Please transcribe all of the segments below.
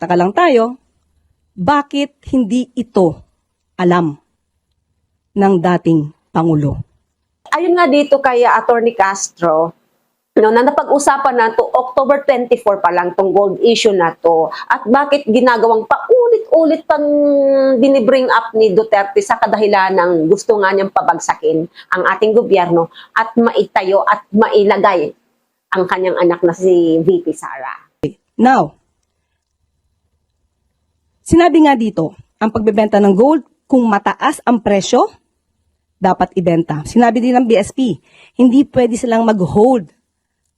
Taka lang tayo, bakit hindi ito alam ng dating Pangulo? Ayun nga dito kay Attorney Castro, no, na napag-usapan na to October 24 pa lang tong gold issue na to. At bakit ginagawang paulit-ulit pang dinibring up ni Duterte sa kadahilan ng gusto nga niyang pabagsakin ang ating gobyerno at maitayo at mailagay ang kanyang anak na si VP Sara. Now, sinabi nga dito, ang pagbebenta ng gold, kung mataas ang presyo, dapat ibenta. Sinabi din ng BSP, hindi pwede silang mag-hold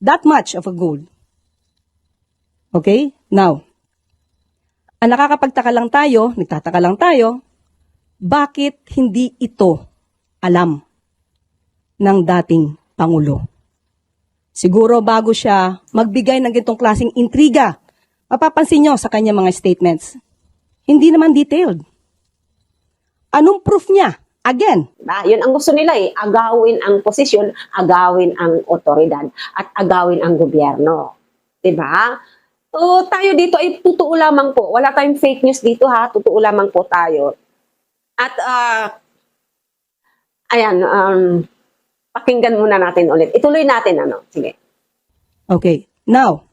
that much of a gold. Okay? Now, ang nakakapagtaka lang tayo, nagtataka lang tayo, bakit hindi ito alam ng dating Pangulo? Siguro bago siya magbigay ng gitong klaseng intriga, mapapansin nyo sa kanya mga statements. Hindi naman detailed. Anong proof niya? Again, Diba? Yun ang gusto nila eh, agawin ang posisyon, agawin ang otoridad, at agawin ang gobyerno. Diba? So, tayo dito ay totoo lamang po. Wala tayong fake news dito ha, totoo lamang po tayo. At, ah, ayan, um, pakinggan muna natin ulit. Ituloy natin, ano? Sige. Okay. Now,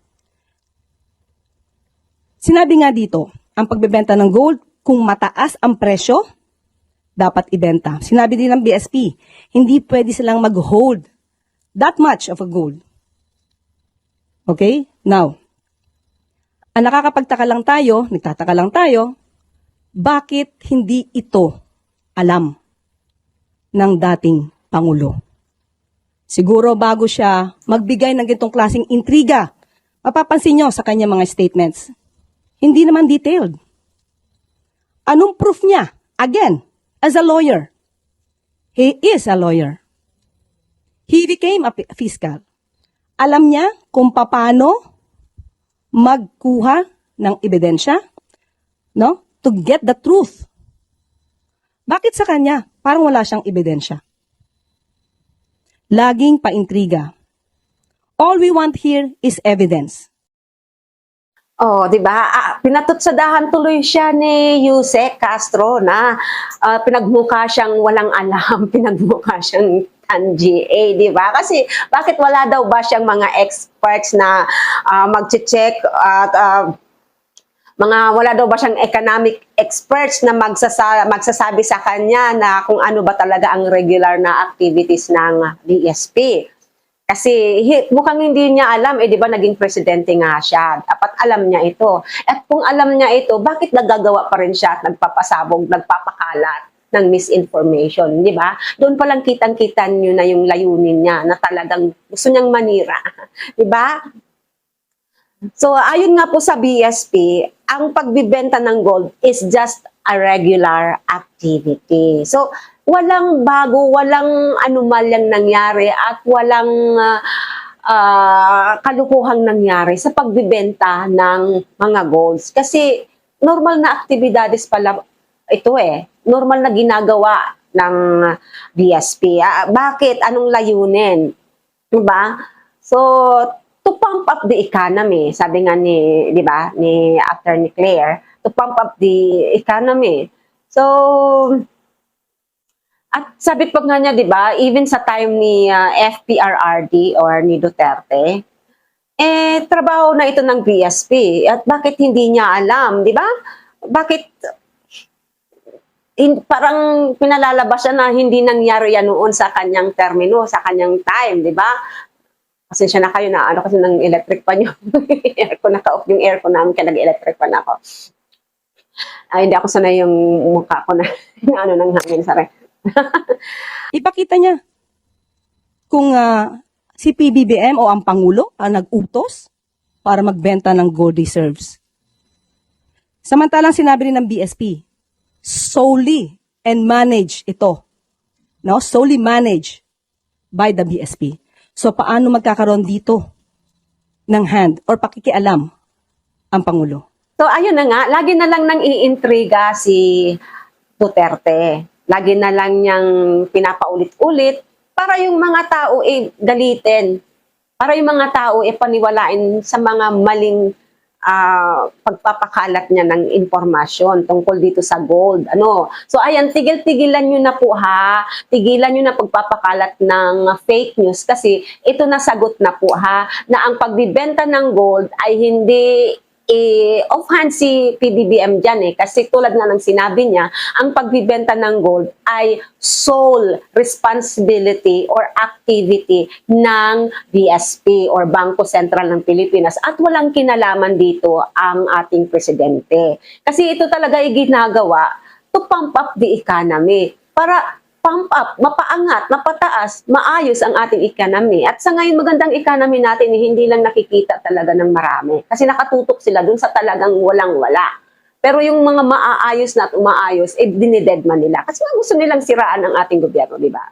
sinabi nga dito, ang pagbebenta ng gold, kung mataas ang presyo, dapat ibenta. Sinabi din ng BSP, hindi pwede silang mag-hold that much of a gold. Okay? Now, ang nakakapagtaka lang tayo, nagtataka lang tayo, bakit hindi ito alam ng dating Pangulo? Siguro bago siya magbigay ng gitong klaseng intriga, mapapansin nyo sa kanya mga statements. Hindi naman detailed. Anong proof niya? Again, as a lawyer. He is a lawyer. He became a fi- fiscal. Alam niya kung paano magkuha ng ebidensya, no? To get the truth. Bakit sa kanya? Parang wala siyang ebidensya. Laging paintriga. All we want here is evidence. Oh, 'di ba? Ah, pinatutsadahan tuloy siya ni Yusek Castro na ah, pinagmukha siyang walang alam, pinagmukha siyang GA, 'di ba? Kasi bakit wala daw ba siyang mga experts na ah, magche-check at ah, mga wala daw ba siyang economic experts na magsasa, magsasabi sa kanya na kung ano ba talaga ang regular na activities ng BSP. Kasi hi- mukhang hindi niya alam, eh di ba naging presidente nga siya. Dapat alam niya ito. At kung alam niya ito, bakit nagagawa pa rin siya at nagpapasabog, nagpapakalat ng misinformation, di ba? Doon pa lang kitang-kita niyo na yung layunin niya na talagang gusto niyang manira, di ba? So, ayon nga po sa BSP, ang pagbibenta ng gold is just a regular activity. So, walang bago, walang anumalyang nangyari at walang ah, kalukuhang nangyari sa pagbibenta ng mga golds. Kasi normal na aktibidades pala ito eh. Normal na ginagawa ng BSP. Ah, bakit? Anong layunin? Diba? So, to pump up the economy, sabi nga ni, di ba, ni Attorney Claire, to pump up the economy. So, at sabi pa nga niya, di ba, even sa time ni ah, FPRRD or ni Duterte, eh, trabaho na ito ng BSP. At bakit hindi niya alam, di ba? Bakit in, parang pinalalabas siya na hindi nangyari yan noon sa kanyang termino, sa kanyang time, di ba? Kasi siya na kayo na ano kasi ng electric pan yung aircon, naka-off yung aircon namin kaya nag-electric pan ako. Ay, hindi ako sanay yung mukha ko na, na ano ng hangin sa ref. Ipakita niya kung ah, si PBBM o ang Pangulo ang nag-utos para magbenta ng gold reserves. Samantalang sinabi rin ng BSP, solely and manage ito. No? Solely managed by the BSP. So paano magkakaroon dito ng hand or pakikialam ang Pangulo? So, ayun na nga, lagi na lang nang iintriga si Duterte. Lagi na lang niyang pinapaulit-ulit para yung mga tao eh galitin. Para yung mga tao eh paniwalain sa mga maling ah, pagpapakalat niya ng impormasyon tungkol dito sa gold. Ano? So ayan, tigil-tigilan niyo na po ha. Tigilan niyo na pagpapakalat ng fake news kasi ito nasagot na po ha na ang pagbibenta ng gold ay hindi eh, offhand si PBBM dyan eh. Kasi tulad nga ng sinabi niya, ang pagbibenta ng gold ay sole responsibility or activity ng BSP or Bangko Sentral ng Pilipinas at walang kinalaman dito ang ating presidente. Kasi ito talaga ay ginagawa to pump up the economy para pump up, mapaangat, mapataas, maayos ang ating economy. At sa ngayon, magandang economy natin, eh, hindi lang nakikita talaga ng marami. Kasi nakatutok sila dun sa talagang walang-wala. Pero yung mga maaayos na at umaayos, eh, dinidedman nila. Kasi gusto nilang siraan ang ating gobyerno, di ba?